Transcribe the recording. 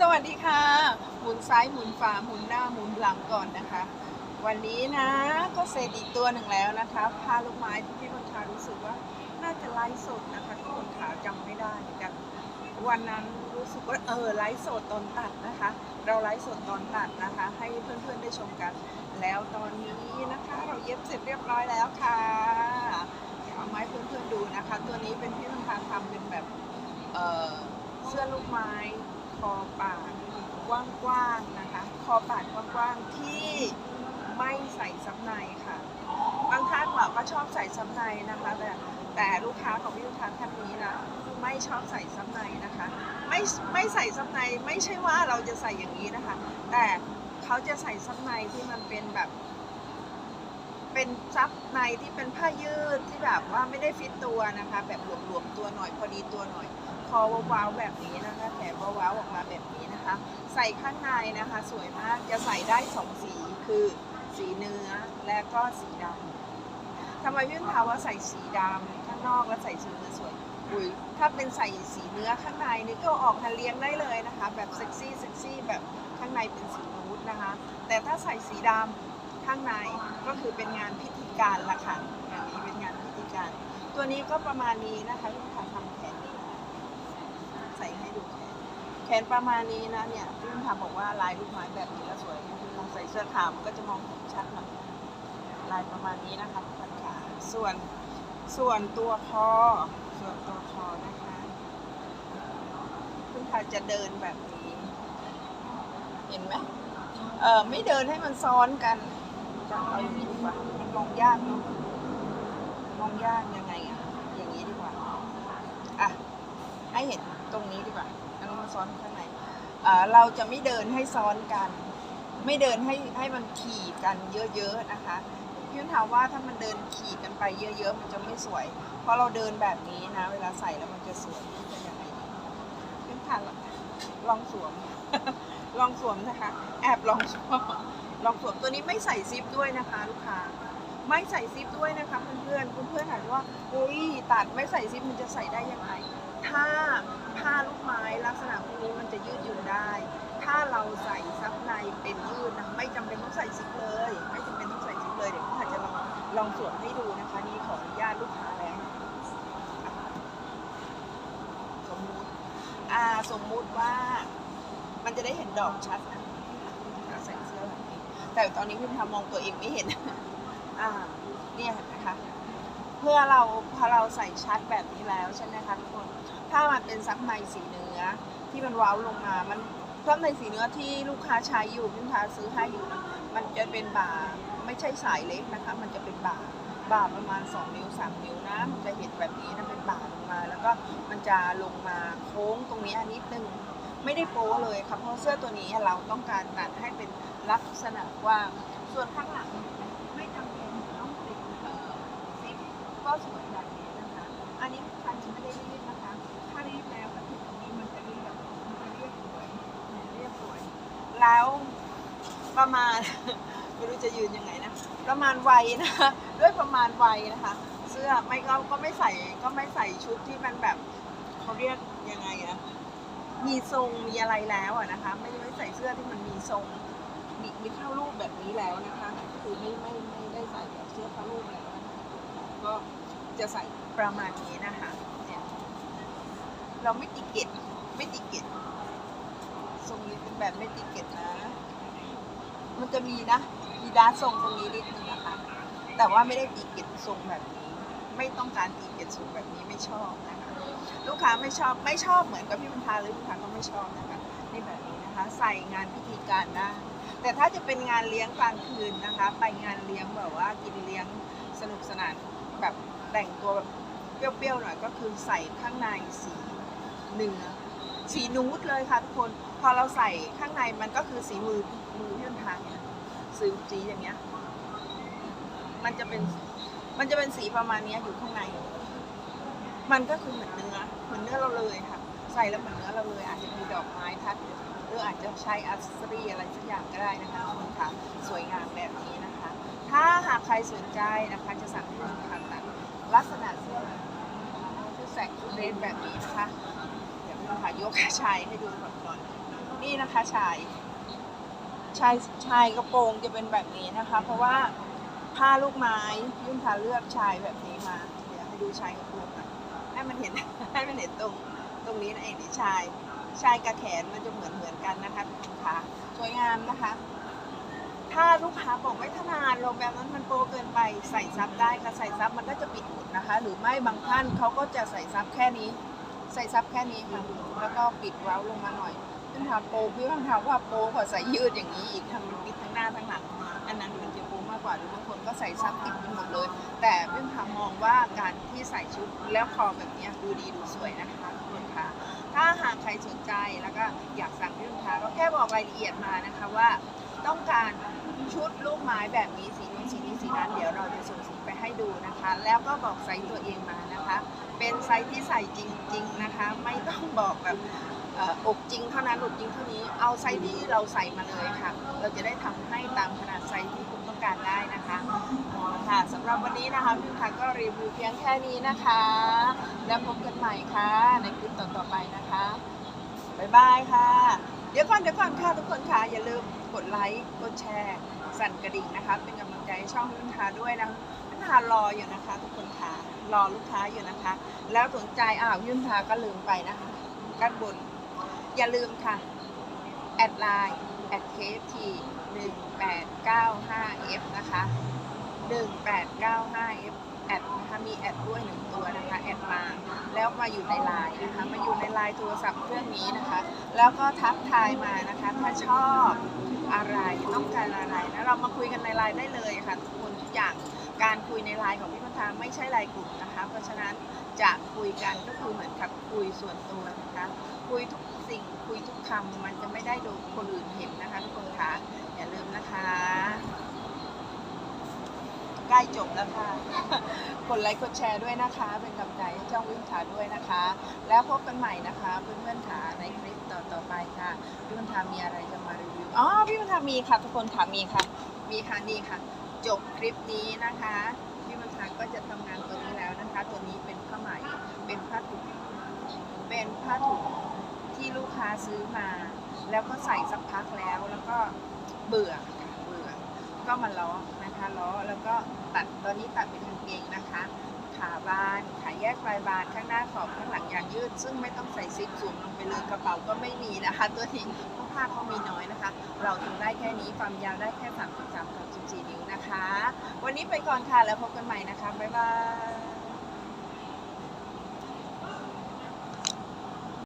สวัสดีค่ะ หมุนซ้ายหมุนขวาหมุนหน้าหมุนหลังก่อนนะคะ วันนี้นะก็เสร็จอีกตัวหนึ่งแล้วนะคะ พาลูกไม้ที่พี่บนชารู้สึกว่าน่าจะไลฟ์สดนะคะที่บนขาจำไม่ได้เหมือนกันวันนั้นรู้สึกว่าเออไลฟ์สดตอนตัดนะคะ เราไลฟ์สดตอนตัดนะคะ ให้เพื่อนๆได้ชมกัน แล้วตอนนี้นะคะ เราเย็บเสร็จเรียบร้อยแล้วค่ะเอาไมาให้เพื่อนๆดูนะคะ ตัวนี้เป็นพี่บนชาทำเป็นแบบเออเสื้อลูกไม้ อปาดกว้างๆนะคะ คอปาดกว้างๆที่ไม่ใส่ซับในค่ะ บางท่านบอกว่าชอบใส่ซับในนะคะ แต่แต่ลูกค้าของพี่ลูกค้าท่านนี้นะไม่ชอบใส่ซับในนะคะ ไม่ไม่ใส่ซับในไม่ใช่ว่าเราจะใส่อย่างนี้นะคะ แต่เขาจะใส่ซับในที่มันเป็นแบบ เป็นซับในที่เป็นผ้ายืดที่แบบว่าไม่ได้ฟิตตัวนะคะ แบบหลวมๆตัวหน่อยพอดีตัวหน่อย อว้าวๆแบบนี้นะคะแถมว้าวๆออกมาแบบนี้นะคะ ใส่ข้างในนะคะสวยมากจะใส่ได้สองสีคือสีเนื้อและก็สีดำทำไมพี่ถามว่าใส่สีดำข้างนอกแล้วใส่สีเนื้อสวยอุ้ยถ้าเป็นใส่สีเนื้อข้างในนี่ก็ออกมาเลี้ยงได้เลยนะคะ แบบเซ็กซี่เซ็กซี่แบบข้างในเป็นสีนูดนะคะ แต่ถ้าใส่สีดำข้างในก็คือเป็นงานพิธีการละค่ะงานนี้เป็นงานพิธีการ ตัวนี้ก็ประมาณนี้นะคะพี่ถามทำแขนนี้ ใส่ให้ดูแขนแขนประมาณนี้นะเนี่ยพี่ลุงทำบอกว่าลายลูกไม้แบบนี้แล้วสวยคือลองใส่เสื้อขาวมันก็จะมองเห็นชัดหน่อยลายประมาณนี้นะคะทุกท่านส่วนส่วนตัวคอส่วนตัวคอนะคะคุณค่ะจะเดินแบบนี้ เห็นไหมเออไม่เดินให้มันซ้อนกันจะเอาอย่างนี้ดีกว่ามันมองยากเนาะมองยากยังไงอะอย่างนี้ดีกว่าอะให้เห็น ตรงนี้ดีกว่าแล้วมาซ้อนข้างในอ่าเราจะไม่เดินให้ซ้อนกัน ไม่เดินให้ให้มันขี่กันเยอะๆนะคะพี่ถามว่าถ้ามันเดินขี่กันไปเยอะๆ มันจะไม่สวย เพราะเราเดินแบบนี้นะ เวลาใส่แล้วมันจะสวยจะยังไงดีพี่ถามลองสวม ลองสวมนะคะ แอบลองสวมลองสวมตัวนี้ไม่ใส่ซิปด้วยนะคะลูกค้าไม่ใส่ซิปด้วยนะคะเพื่อนๆเพื่อนๆถามว่าเฮ้ยตัดไม่ใส่ซิปมันจะใส่ได้ยังไง ถ้าผ้าลูกไม้ลักษณะพวกนี้มันจะยืดหยุ่นได้ ถ้าเราใส่ซับในเป็นยืดนะไม่จำเป็นต้องใส่ซิปเลย ไม่จำเป็นต้องใส่ซิปเลยเดี๋ยวพี่อาจจะลองลองสวมให้ดูนะคะนี่ขออนุญาตลูกค้าแล้วสมมุติอ่าสมมุติว่ามันจะได้เห็นดอกชัดนะใส่เสื้อแบบนี้แต่ตอนนี้พี่ทำมองตัวเองไม่เห็นอ่าเนี่ยเห็นไหมคะ พื่อเราพอเราใส่ชัดแบบนี้แล้วใช่ไหมคะทุกคน ถ้ามันเป็นซักในสีเนื้อที่มันว้าลงมา มันซักในสีเนื้อที่ลูกค้าใช้อยู่พี่ค้าซื้อให้อยู่นะมันจะเป็นบ่าไม่ใช่สายเล็กนะคะ มันจะเป็นบ่าบ่าประมาณ 2 นิ้ว 3 นิ้วนะ มันจะเห็นแบบนี้นะเป็นบ่าลงมา แล้วก็มันจะลงมาโค้งตรงนี้อันนิดนึงไม่ได้โป๊เลยค่ะเพราะเสื้อตัวนี้เราต้องการตัดให้เป็นลักษณะกว้างส่วนข้างหลังไม่จำเป็นต้องติดเอ่อซิ ปก็สวยแบบนี้นะคะ อันนี้คันจะไม่ได้รีดนะคะ ถ้ารีดแล้วก็ถึงตรงนี้มันจะเรียบมันจะเรียบสวยเนี่ยเรียบสวย แล้วประมาณ ไม่รู้จะยืนยังไงนะ ประมาณวัยนะคะด้วยประมาณวัยนะคะ เสื้อไม่ก็ก็ไม่ใส่ก็ไม่ใส่ชุดที่มันแบบเขาเรียกยังไงอะมีทรงมีอะไรแล้วอะนะคะ ไม่ไม่ใส่เสื้อที่มันมีทรงมีมีเข้ารูปแบบนี้แล้วนะคะ คือไม่ไม่ไม่ได้ใส่แบบเสื้อเข้ารูปแล้วนะคะก็ จะใส่ประมาณนี้นะคะเนี่ยเราไม่ติเกตไม่ติเกตทรงนี้เป็นแบบไม่ติเกตนะ มันจะมีนะ มีดาทรงตรงนี้นิดนึงนะคะ แต่ว่าไม่ได้ตีเกตทรงแบบนี้ ไม่ต้องการตีเกตทรงแบบนี้ไม่ชอบนะคะ ลูกค้าไม่ชอบไม่ชอบเหมือนกับพี่บรรทาหรือลูกค้าก็ไม่ชอบนะคะนี่แบบนี้นะคะ ใส่งานพิธีการได้แต่ถ้าจะเป็นงานเลี้ยงกลางคืนนะคะ ไปงานเลี้ยงแบบว่ากินเลี้ยงสนุกสนานแบบ แต่งตัวแบบเปรี้ยวๆหน่อยก็คือใส่ข้างในสีเนื้อสีนูดเลยค่ะทุกคน พอเราใส่ข้างในมันก็คือสีมือมือที่มันทางเนี่ยสีสีอย่างเงี้ย มันจะเป็นมันจะเป็นสีประมาณนี้อยู่ข้างใน มันก็คือเหมือนเนื้อเหมือนเนื้อเราเลยค่ะ ใส่แล้วเหมือนเนื้อเราเลย อาจจะมีดอกไม้ทัดหรืออาจจะใช้อัสซรีอะไรสักอย่างก็ได้นะคะคุณค่ะสวยงามแบบนี้นะคะ ถ้าหากใครสนใจนะคะจะสั่งให้คุณค่ะตัด ลักษณะเสื้อคือแสกชุเรนแบบนี้นะคะ เดี๋ยวคุณค่ะยกชายให้ดูก่อนก่อน นี่นะคะชาย ชายชายกระโปรงจะเป็นแบบนี้นะคะ เพราะว่าผ้าลูกไม้ยุ่นพาเลือกชายแบบนี้มา เดี๋ยวให้ดูชายกระโปรงน่อยให้มันเห็นให้มันเห็นตรงตรงนี้นะเองนี่ชาย ชายกับแขนมันจะเหมือนเหมือนกันนะคะทุกคนค่ะสวยงามนะคะ ถ้าลูกค้าบอกไม่ถนัดโรงแบบนั้นมันโปรเกินไปใส่ซับได้ค่ะใส่ซับมันก็จะปิดหมดนะคะ หรือไม่บางท่านเขาก็จะใส่ซับแค่นี้ ใส่ซับแค่นี้ค่ะแล้วก็ปิดเว้าลงมาหน่อยพี่ทาโปรพี่ต้องถามว่าโปรกว่าใส่ยืดอย่างนี้อีกทำปิดทั้งหน้าทั้งหลังอันนั้นมันจะโปรมากกว่าหรือบางคนก็ใส่ซับปิดไปหมดเลย แต่พี่ทามองว่าการที่ใส่ชุดแล้วคอแบบนี้ดูดีดูสวยนะคะทุกคนคะถ้าหากใครสนใจแล้วก็อยากสั่งพี่ทาก็แค่บอกรายละเอียดมานะคะว่า ต้องการชุดลูกไม้แบบนี้สีนี้สีนี้สีนั้น เดี๋ยวเราจะส่งสีไปให้ดูนะคะ แล้วก็บอกไซส์ตัวเองมานะคะ เป็นไซส์ที่ใส่จริง ๆนะคะ ไม่ต้องบอกแบบอกจริงเท่านั้นอกจริงเท่านี้เอาไซส์ที่เราใส่มาเลยค่ะ เราจะได้ทำให้ตามขนาดไซส์ที่คุณต้องการได้นะคะค่ะสำหรับวันนี้นะคะพี่ค่ะก็รีวิวเพียงแค่นี้นะคะ แล้วพบกันใหม่ค่ะ ในคลิปต่อๆไปนะคะบ๊ายบายค่ะ เดี๋ยวก่อนเดี๋ยวก่อนค่ะทุกคนค่ะอย่าลืม กดไลค์กดแชร์ สั่นกระดิ่งนะคะ เป็นกำลังใจให้ช่องพี่ทาด้วยนะพี่ทารออยู่นะคะ ทุกคนค่ะรอลูกค้าอยู่นะคะ แล้วสนใจอ้าวยุ่นทาก็ลืมไปนะคะด้านบน อย่าลืมค่ะแอดไลน์แอดเคฟทีหนึ่งแปดเก้าห้าเอฟนะคะหนึ่งแปดเก้าห้าเอฟ แอดนะคะมีแอดด้วยหนึ่งตัวนะคะแอดมาแล้วมาอยู่ในไลน์นะคะมาอยู่ในไลน์โทรศัพท์เครื่องนี้นะคะ แล้วก็ทักทายมานะคะถ้าชอบอะไรต้องการอะไรนะเรามาคุยกันในไลน์ได้เลยค่ะทุกคนทุกอย่างการคุยในไลน์ของพี่พันธาไม่ใช่ไลน์กลุ่มนะคะ เพราะฉะนั้นจะคุยกันก็คือเหมือนกับคุยส่วนตัวนะคะคุยทุกสิ่งคุยทุกคำมันจะไม่ได้โดนคนอื่นเห็นนะคะทุกคนคะอย่าลืมนะคะ ใกล้จบแล้วค่ะ กดไลค์กดแชร์ด้วยนะคะ เป็นกำลังใจให้ช่องวิ่งขาด้วยนะคะ แล้วพบกันใหม่นะคะเพื่อนๆขาในคลิปต่อๆไปค่ะพี่พันธามีอะไรจะมารีวิวอ๋อพี่พันธามีค่ะทุกคนค่ะมีค่ะ มีค่ะนี่ค่ะ จบคลิปนี้นะคะพี่พันธาก็จะทำงานตัวนี้แล้วนะคะ ตัวนี้เป็นผ้าไหมเป็นผ้าถุงเป็นผ้าถุงที่ลูกค้าซื้อมา แล้วก็ใส่สักพักแล้วแล้วก็เบื่อค่ะเบื่อ ก็มาล้อนะคะล้อแล้วก็ตัดตอนนี้ตัดเป็นกางเกงนะคะ ขาบานขาแยกปลายบานข้างหน้าขอบข้างหลังยางยืด ซึ่งไม่ต้องใส่ซิปสูงลงไปเลยกระเป๋าก็ไม่มีนะคะ ตัวนี้เพราะผ้าเขามีน้อยนะคะ เราทำได้แค่นี้ความยาวได้แค่ 33 34นิ้วนะคะ วันนี้ไปก่อนค่ะแล้วพบกันใหม่นะคะบ๊ายบาย